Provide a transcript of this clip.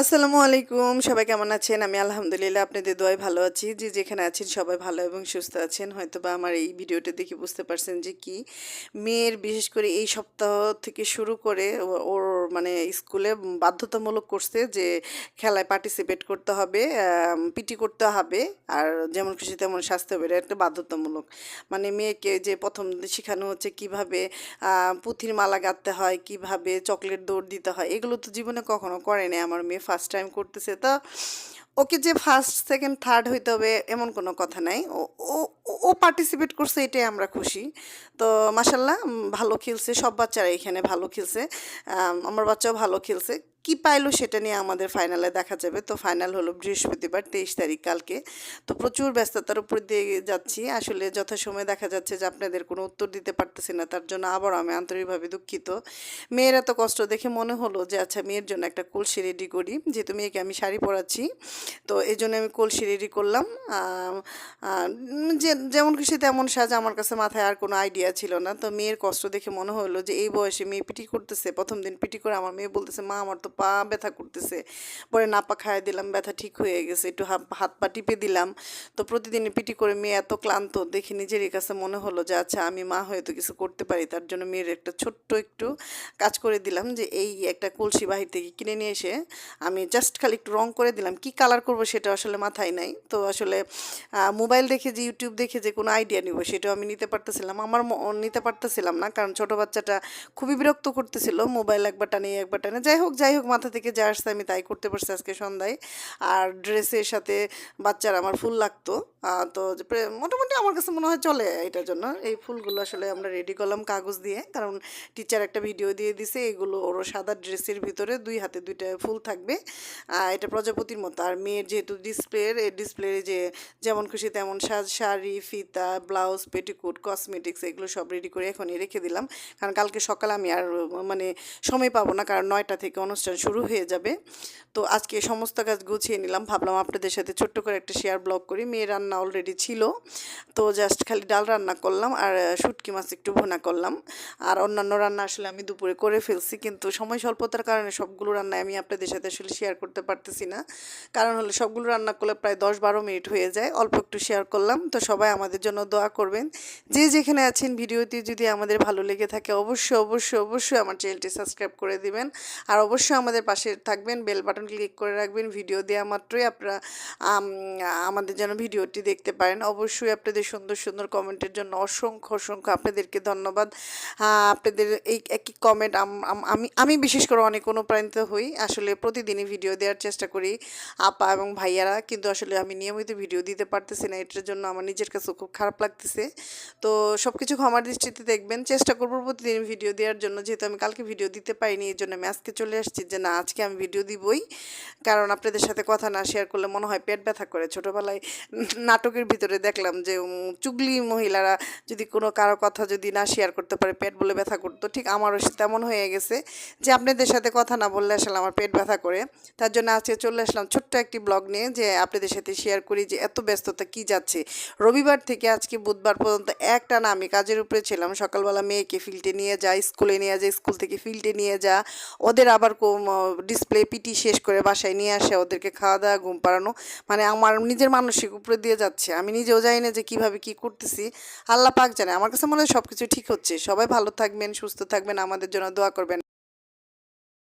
আসসালামু আলাইকুম, সবাই কেমন আছেন? আমি আলহামদুলিল্লাহ আপনাদের দোয়ায় ভালো আছি। যে যেখানে আছেন সবাই ভালো এবং সুস্থ আছেন। হয়তো বা আমার এই ভিডিওটা দেখে বুঝতে পারছেন যে কি মেয়ের বিশেষ করে এই সপ্তাহ থেকে শুরু করে ওর মানে স্কুলে বাধ্যতামূলক করছে যে খেলায় পার্টিসিপেট করতে হবে পিটি করতে হবে। আর যেমন খুশি তেমন স্বাস্থ্য হবে একটা বাধ্যতামূলক। মানে মেয়েকে যে প্রথম শেখানো হচ্ছে কীভাবে পুঁথির মালা গাঁথতে হয়, কীভাবে চকলেট দৌড় দিতে হয়, এগুলো তো জীবনে কখনো করেনি আমার মেয়ে। ফার্স্ট টাইম করতেছে, তো ওকে যে ফার্স্ট সেকেন্ড থার্ড হইতে হবে এমন কোনো কথা নাই। ও, ও- পার্টিসিপেট করছে, এটাই আমরা খুশি। তো মাসাল্লাহ ভালো খেলছে, সব বাচ্চারা এখানে ভালো খেলছে। আমার বাচ্চাও ভালো খেলছে। কি পাইলো সেটা নিয়ে আমাদের ফাইনালে দেখা যাবে। তো ফাইনাল হলো বৃহস্পতিবার, তেইশ তারিখ কালকে। তো প্রচুর ব্যস্ততার উপর দিয়ে যাচ্ছি। আসলে যথাসময়ে দেখা যাচ্ছে যে আপনাদের কোনো উত্তর দিতে পারতেছি না, তার জন্য আবার আমি আন্তরিকভাবে দুঃখিত। মেয়ের এত কষ্ট দেখে মনে হলো যে আচ্ছা মেয়ের জন্য একটা কলসি রেডি করি। যেহেতু মেয়েকে আমি শাড়ি পরাচ্ছি, তো এই জন্য আমি কলসি রেডি করলাম। যে, যেমন খুশি তেমন সাজ আমার কাছে মাথায় আর কোনো আইডিয়া ছিল না। তো মেয়ের কষ্ট দেখে মনে হলো যে, এই বয়সে মেয়ে পিটি করতেছে, প্রথম দিন পিটি করে আমার মেয়ে বলতেছে, মা, আমার তো পা ব্যথা করতেছে। পরে নাপা খাইয়ে দিলাম, ব্যথা ঠিক হয়ে গেছে, একটু হাত পা টিপে দিলাম। তো প্রতিদিন পিটি করে মেয়ে এত ক্লান্ত, দেখে নিজেরই কাছে মনে হলো যে আচ্ছা আমি মা হয়ে তো কিছু করতে পারি। তার জন্য মেয়ের একটা ছোট্ট একটু কাজ করে দিলাম যে, এই একটা কলসি বাহির থেকে কিনে নিয়ে এসে আমি জাস্ট খালি একটু রং করে দিলাম। কি কালার করব সেটা আসলে মাথায় নাই। তো আসলে মোবাইল দেখে যে ইউটিউব দেখে যে, কোনো আইডিয়া নিব সেটাও আমি নিতে পারতেছিলাম। আমার নিতে পারতেছিলাম না, কারণ ছোট বাচ্চাটা খুবই বিরক্ত করতেছিল, মোবাইল একবার টানে একবার টানে। যাই হোক যাই হোক মাথা থেকে যা আসছে আমি তাই করতে পারছি আজকে সন্ধ্যায়। আর ড্রেসের সাথে বাচ্চার আমার ফুল লাগতো। তো মোটামুটি আমার কাছে মনে হয় চলে এটার জন্য। এই ফুলগুলো আসলে আমরা রেডি করলাম কাগজ দিয়ে। কারণ টিচার একটা ভিডিও দিয়ে দিছে, এগুলো ওর সাদা ড্রেসের ভিতরে দুই হাতে দুইটা ফুল থাকবে। এটা প্রজাপতির মতো। আর মেয়ের যেহেতু ডিসপ্লের এই ডিসপ্লে যে যেমন খুশি তেমন সাজ, শাড়ি, ফিতা ব্লাউজ পেটিকুট কসমেটিক্স এগুলো সব রেডি করে এখনই রেখে দিলাম। কারণ কালকে সকালে আমি আর মানে সময় পাবো না। কারণ নয়টা থেকে অনুষ্ঠান শুরু হয়ে যাবে। তো আজকে সমস্ত কাজ গুছিয়ে নিলাম। ভাবলাম আপনাদের সাথে ছোট্ট করে একটা শেয়ার ব্লগ করি। মেয়ের রান্না অলরেডি ছিল। তো জাস্ট খালি ডাল রান্না করলাম আর শুটকি মাছ একটু ভুনা করলাম। আর অন্যান্য রান্না আসলে আমি দুপুরে করে ফেলছি, কিন্তু সময় স্বল্পতার কারণে সবগুলো রান্না আমি আপনাদের সাথে আসলে শেয়ার করতে পারতেছি না। কারণ হলো সবগুলো রান্না করলে প্রায় দশ বারো মিনিট হয়ে যায়। অল্প একটু শেয়ার করলাম। তো সবাই আমাদের জন্য দোয়া করবেন। যে যেখানে আছেন ভিডিওটি যদি আমাদের ভালো লেগে থাকে, অবশ্যই অবশ্যই অবশ্যই আমার চ্যানেলটি সাবস্ক্রাইব করে দিবেন। আর অবশ্যই আমাদের পাশে থাকবেন বেল বাটন ক্লিক করে রাখবেন ভিডিও দেওয়া মাত্রই আপনারা আমাদের যেন ভিডিওটি দেখতে পারেন। অবশ্যই আপনাদের সুন্দর সুন্দর কমেন্টের জন্য অসংখ্য অসংখ্য আপনাদেরকে ধন্যবাদ। আপনাদের এই একই কমেন্ট আমি আমি বিশেষ করে অনেক অনুপ্রাণিত হই। আসলে প্রতিদিনই ভিডিও দেওয়ার চেষ্টা করি আপা এবং ভাইয়ারা, কিন্তু আসলে আমি নিয়মিত ভিডিও দিতে পারতেছি না। এটার জন্য আমার নিজের কাছে খুব খারাপ লাগতেছে। তো সব কিছু ক্ষমার দৃষ্টিতে দেখবেন। চেষ্টা করব প্রতিদিন ভিডিও দেওয়ার জন্য। যেহেতু আমি কালকে ভিডিও দিতে পারিনি এই জন্য আমি আজকে চলে আসছি। যে, না, আজকে আমি ভিডিও দিবই। কারণ আপনাদের সাথে কথা না শেয়ার করলে মনে হয় পেট ব্যথা করে। ছোটোবেলায় নাটকের ভিতরে দেখলাম যে চুগলি মহিলারা যদি কোনো কারও কথা যদি না শেয়ার করতে পারে, পেট বলে ব্যথা করতো। ঠিক আমারও তেমন হয়ে গেছে যে, আপনাদের সাথে কথা না বললে আসলে আমার পেট ব্যথা করে। তার জন্য আজকে চলে আসলাম ছোট্ট একটি ব্লগ নিয়ে যে, আপনাদের সাথে শেয়ার করি যে, এত ব্যস্ততা কি যাচ্ছে। রবিবার থেকে আজকে বুধবার পর্যন্ত একটা না আমি কাজের উপরে ছিলাম। সকালবেলা মেয়েকে ফিল্ডে নিয়ে যা স্কুলে নিয়ে যা স্কুল থেকে ফিল্ডে নিয়ে যা। ওদের আবার ডিসপ্লে পিটি শেষ করে বাসায় নিয়ে আসে, ওদেরকে খাওয়া দাওয়া, ঘুম পাড়ানো। মানে আমার নিজের মানসিক উপরে দিয়ে যাচ্ছে। আমি নিজেও জানি না যে কীভাবে কী করতেছি। আল্লাহ পাক জানে। আমার কাছে মনে হয় সব কিছু ঠিক হচ্ছে। সবাই ভালো থাকবেন, সুস্থ থাকবেন। আমাদের জন্য দোয়া করবেন।